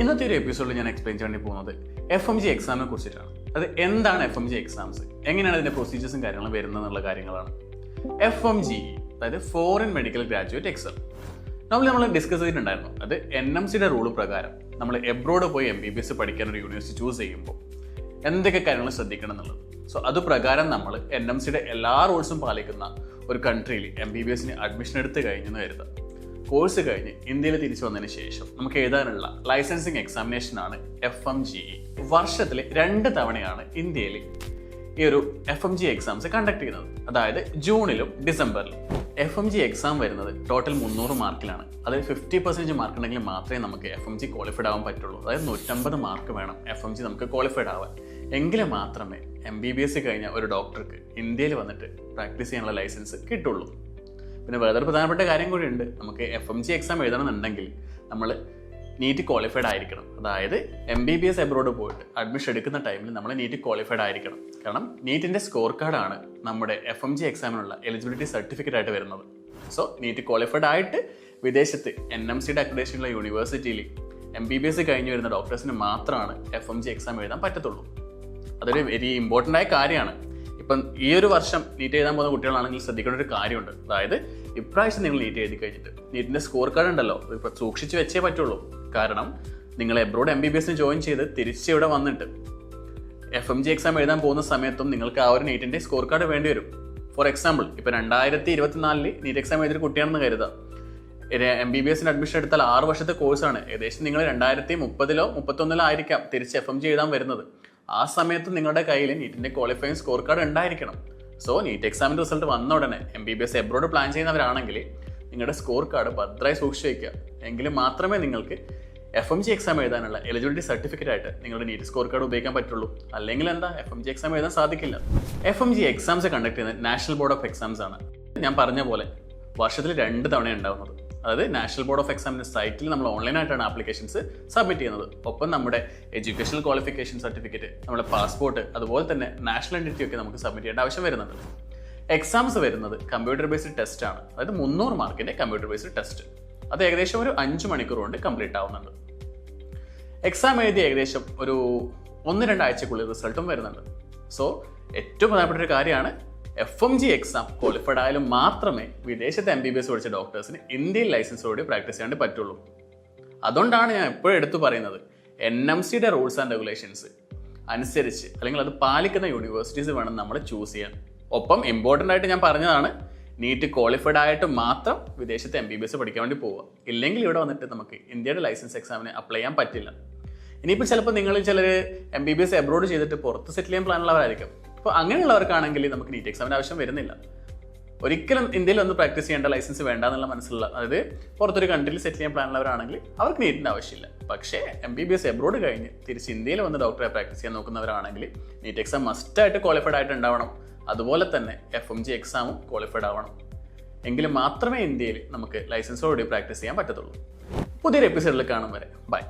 ഇന്നത്തെ ഒരു എപ്പിസോഡിൽ ഞാൻ എക്സ്പ്ലെയിൻ ചെയ്യാൻ പോകുന്നത് എഫ് എം ജി എക്സാമിനെ കുറിച്ചിട്ടാണ്. അത് എന്താണ് എഫ് എം ജി എക്സാംസ് എങ്ങനെയാണ് അതിന്റെ പ്രൊസീജിയേഴ്സും കാര്യങ്ങളും വരുന്നത് എന്നുള്ള കാര്യങ്ങളാണ്. എഫ് എം ജി അതായത് ഫോറിൻ മെഡിക്കൽ ഗ്രാജുവേറ്റ് എക്സാം നമ്മൾ നമ്മൾ ഡിസ്കസ് ചെയ്തിട്ടുണ്ടായിരുന്നു. അത് എൻ എം സിയുടെ റൂൾ പ്രകാരം നമ്മൾ എബ്രോഡ് പോയി എം ബി ബി എസ് പഠിക്കാൻ ഒരു യൂണിവേഴ്സിറ്റി ചൂസ് ചെയ്യുമ്പോൾ എന്തൊക്കെ കാര്യങ്ങൾ ശ്രദ്ധിക്കണം എന്നുള്ളത്. സോ അത് പ്രകാരം നമ്മൾ എൻ എം സിയുടെ എല്ലാ റൂൾസും പാലിക്കുന്ന ഒരു കൺട്രിയിൽ എം ബി ബി എസിന് അഡ്മിഷൻ എടുത്ത് കഴിഞ്ഞെന്ന് കരുതാം കോഴ്സ് കഴിഞ്ഞ് ഇന്ത്യയിൽ തിരിച്ചു വന്നതിന് ശേഷം നമുക്ക് എഴുതാനുള്ള ലൈസൻസിങ് എക്സാമിനേഷൻ ആണ് എഫ് എം ജി ഇ വർഷത്തിൽ രണ്ട് തവണയാണ് ഇന്ത്യയിൽ ഈ ഒരു F M G exams conduct ചെയ്യുന്നത്. അതായത് ജൂണിലും ഡിസംബറിലും. എഫ് എം ജി എക്സാം വരുന്നത് ടോട്ടൽ മുന്നൂറ് മാർക്കിലാണ്. അതിൽ ഫിഫ്റ്റി പെർസെന്റേജ് മാർക്ക് ഉണ്ടെങ്കിൽ മാത്രമേ നമുക്ക് എഫ് എം ജി ക്വാളിഫൈഡ് ആവാൻ പറ്റുള്ളൂ. അതായത് നൂറ്റമ്പത് മാർക്ക് വേണം എഫ് എം ജി നമുക്ക് ക്വാളിഫൈഡ് ആവാൻ. എങ്കിൽ മാത്രമേ എം ബി ബി എസ് കഴിഞ്ഞ ഒരു ഡോക്ടർക്ക് ഇന്ത്യയിൽ വന്നിട്ട് പ്രാക്ടീസ് ചെയ്യാനുള്ള ലൈസൻസ് കിട്ടുള്ളൂ. പിന്നെ വേറൊരു പ്രധാനപ്പെട്ട കാര്യം കൂടി ഉണ്ട് നമുക്ക് എഫ് എം ജി എക്സാം എഴുതണമെന്നുണ്ടെങ്കിൽ നമ്മൾ നീറ്റ് ക്വാളിഫൈഡ് ആയിരിക്കണം. അതായത് M B B S abroad പോയിട്ട് അഡ്മിഷൻ എടുക്കുന്ന ടൈമിൽ നമ്മൾ നീറ്റ് ക്വാളിഫൈഡ് ആയിരിക്കണം. കാരണം നീറ്റിന്റെ സ്കോർ കാർഡാണ് നമ്മുടെ എഫ് എം ജി എക്സാമിനുള്ള എലിജിബിലിറ്റി സർട്ടിഫിക്കറ്റ് ആയിട്ട് വരുന്നത്. സോ നീറ്റ് ക്വാളിഫൈഡ് ആയിട്ട് വിദേശത്ത് എൻ എം സിയുടെ അക്രഡേഷനുള്ള യൂണിവേഴ്സിറ്റിയിൽ എം ബി ബി എസ് കഴിഞ്ഞ് വരുന്ന ഡോക്ടേഴ്സിന് മാത്രമാണ് എഫ് എം ജി എക്സാം എഴുതാൻ പറ്റത്തുള്ളൂ. അതൊരു വെരി ഇമ്പോർട്ടന്റ് ആയ കാര്യമാണ്. ഇപ്പം ഈ ഒരു വർഷം നീറ്റ് എഴുതാൻ പോകുന്ന കുട്ടികളാണെങ്കിൽ ശ്രദ്ധിക്കേണ്ട ഒരു കാര്യമുണ്ട്. അതായത് ഇപ്രാവശ്യം നിങ്ങൾ നീറ്റ് എഴുതി കഴിഞ്ഞിട്ട് നീറ്റിന്റെ സ്കോർ കാർഡ് ഉണ്ടല്ലോ. ഇപ്പൊ സൂക്ഷിച്ച് വെച്ചേ പറ്റുള്ളൂ. കാരണം നിങ്ങൾ എബ്രോഡ് എം ബി ബി എസിന് ജോയിൻ ചെയ്ത് തിരിച്ച് ഇവിടെ വന്നിട്ട് എഫ് എം ജി എക്സാം എഴുതാൻ പോകുന്ന സമയത്തും നിങ്ങൾക്ക് ആ ഒരു നീറ്റിന്റെ സ്കോർ കാർഡ് വേണ്ടി വരും. ഫോർ എക്സാമ്പിൾ ഇപ്പൊ രണ്ടായിരത്തി ഇരുപത്തിനാലിൽ നീറ്റ് എക്സാം എഴുതിയ കുട്ടിയാണെന്ന് കരുതാം എം ബി ബി എസിന് അഡ്മിഷൻ എടുത്താൽ ആറ് വർഷത്തെ കോഴ്സാണ് ഏകദേശം നിങ്ങൾ രണ്ടായിരത്തി മുപ്പതിലോ മുപ്പത്തൊന്നിലോ ആയിരിക്കാം തിരിച്ച് എഫ് എം ജി എഴുതാൻ വരുന്നത്. ആ സമയത്ത് നിങ്ങളുടെ കയ്യിൽ നീറ്റിന്റെ ക്വാളിഫയിങ് സ്കോർ കാർഡ് ഉണ്ടായിരിക്കണം. സോ നീറ്റ് എക്സാമിന്റെ റിസൾട്ട് വന്ന ഉടനെ M B B S abroad plan ചെയ്യുന്നവരാണെങ്കിൽ നിങ്ങളുടെ സ്കോർ കാർഡ് ഭദ്രമായി സൂക്ഷിച്ചു വയ്ക്കുക എങ്കിൽ മാത്രമേ നിങ്ങൾക്ക് എഫ് എം ജി എക്സാം എഴുതാനുള്ള എലിജിബിലിറ്റി സർട്ടിഫിക്കറ്റ് ആയിട്ട് നിങ്ങളുടെ നീറ്റ് സ്കോർ കാർഡ് ഉപയോഗിക്കാൻ പറ്റുള്ളൂ. അല്ലെങ്കിൽ എന്താ എഫ് എം ജി എക്സാം എഴുതാൻ സാധിക്കില്ല. F M G exams conduct ചെയ്യുന്നത് നാഷണൽ ബോർഡ് ഓഫ് എക്സാംസ് ആണ്. ഞാൻ പറഞ്ഞ പോലെ വർഷത്തിൽ രണ്ട് തവണ ഉണ്ടാവുന്നത്. അതായത് നാഷണൽ ബോർഡ് ഓഫ് എക്സാമിന്റെ സൈറ്റിൽ നമ്മൾ ഓൺലൈനായിട്ടാണ് ആപ്ലിക്കേഷൻസ് സബ്മിറ്റ് ചെയ്യുന്നത്. ഒപ്പം നമ്മുടെ എഡ്യൂക്കേഷണൽ ക്വാളിഫിക്കേഷൻ സർട്ടിഫിക്കറ്റ് നമ്മുടെ പാസ്പോർട്ട് അതുപോലെ തന്നെ നാഷണൽ ഐഡന്റിറ്റി ഒക്കെ നമുക്ക് സബ്മിറ്റ് ചെയ്യേണ്ട ആവശ്യം വരുന്നുണ്ട്. എക്സാംസ് വരുന്നത് കമ്പ്യൂട്ടർ ബേസ്ഡ് ടെസ്റ്റ് ആണ്. അതായത് മുന്നൂറ് മാർക്കിന്റെ കമ്പ്യൂട്ടർ ബേസ്ഡ് ടെസ്റ്റ് അത് ഏകദേശം ഒരു അഞ്ച് മണിക്കൂർ കൊണ്ട് കംപ്ലീറ്റ് ആവുന്നുണ്ട്. എക്സാം എഴുതി ഏകദേശം ഒരു ഒന്ന് രണ്ടാഴ്ചക്കുള്ളിൽ റിസൾട്ടും വരുന്നുണ്ട്. സോ ഏറ്റവും പ്രധാനപ്പെട്ട ഒരു കാര്യമാണ് F M G exam qualified ആയാലും മാത്രമേ വിദേശത്തെ എം ബി ബി എസ് പഠിച്ച ഡോക്ടേഴ്സിന് ഇന്ത്യൻ ലൈസൻസോട് പ്രാക്ടീസ് ചെയ്യാണ്ട് പറ്റുള്ളൂ. അതുകൊണ്ടാണ് ഞാൻ എപ്പോഴും എടുത്തു പറയുന്നത് എൻ എം സിയുടെ റൂൾസ് ആൻഡ് റെഗുലേഷൻസ് അനുസരിച്ച് അല്ലെങ്കിൽ അത് പാലിക്കുന്ന യൂണിവേഴ്സിറ്റീസ് വേണം നമ്മൾ ചൂസ് ചെയ്യാൻ. ഒപ്പം ഇമ്പോർട്ടന്റ് ആയിട്ട് ഞാൻ പറഞ്ഞതാണ് നീറ്റ് ക്വാളിഫൈഡ് ആയിട്ട് മാത്രം വിദേശത്തെ എം ബി ബി എസ് പഠിക്കാൻ വേണ്ടി പോവുക. ഇല്ലെങ്കിൽ ഇവിടെ വന്നിട്ട് നമുക്ക് ഇന്ത്യയുടെ ലൈസൻസ് എക്സാമിന് അപ്ലൈ ചെയ്യാൻ പറ്റില്ല. ഇനിയിപ്പോൾ ചിലപ്പോൾ നിങ്ങൾ ചിലർ M B B S abroad ചെയ്തിട്ട് പുറത്ത് സെറ്റിൽ ചെയ്യാൻ പ്ലാൻ ഉള്ളവരായിരിക്കും. അപ്പോൾ അങ്ങനെയുള്ളവർക്കാണെങ്കിൽ നമുക്ക് നീറ്റ് എക്സാമിന് ആവശ്യം വരുന്നില്ല. ഒരിക്കലും ഇന്ത്യയിൽ ഒന്ന് പ്രാക്ടീസ് ചെയ്യേണ്ട ലൈസൻസ് വേണ്ട എന്നുള്ള മനസ്സിലുള്ള അതായത് പുറത്തൊരു കൺട്രിയിൽ സെറ്റിൽ ചെയ്യാൻ പ്ലാൻ ഉള്ളവരാണെങ്കിൽ അവർക്ക് നീറ്റിന്റെ ആവശ്യമില്ല. പക്ഷേ M B B S abroad കഴിഞ്ഞ് തിരിച്ച് ഇന്ത്യയിൽ വന്ന് ഡോക്ടറെ പ്രാക്ടീസ് ചെയ്യാൻ നോക്കുന്നവരാണെങ്കിൽ നീറ്റ് എക്സാം മസ്റ്റായിട്ട് ക്വാളിഫൈഡ് ആയിട്ട് ഉണ്ടാവണം. അതുപോലെ തന്നെ എഫ് എം ജി എക്സാമും ക്വാളിഫൈഡ് ആവണം. എങ്കിൽ മാത്രമേ ഇന്ത്യയിൽ നമുക്ക് ലൈസൻസോടുകൂടി പ്രാക്ടീസ് ചെയ്യാൻ പറ്റത്തുള്ളൂ. പുതിയൊരു എപ്പിസോഡിൽ കാണും വരെ. ബൈ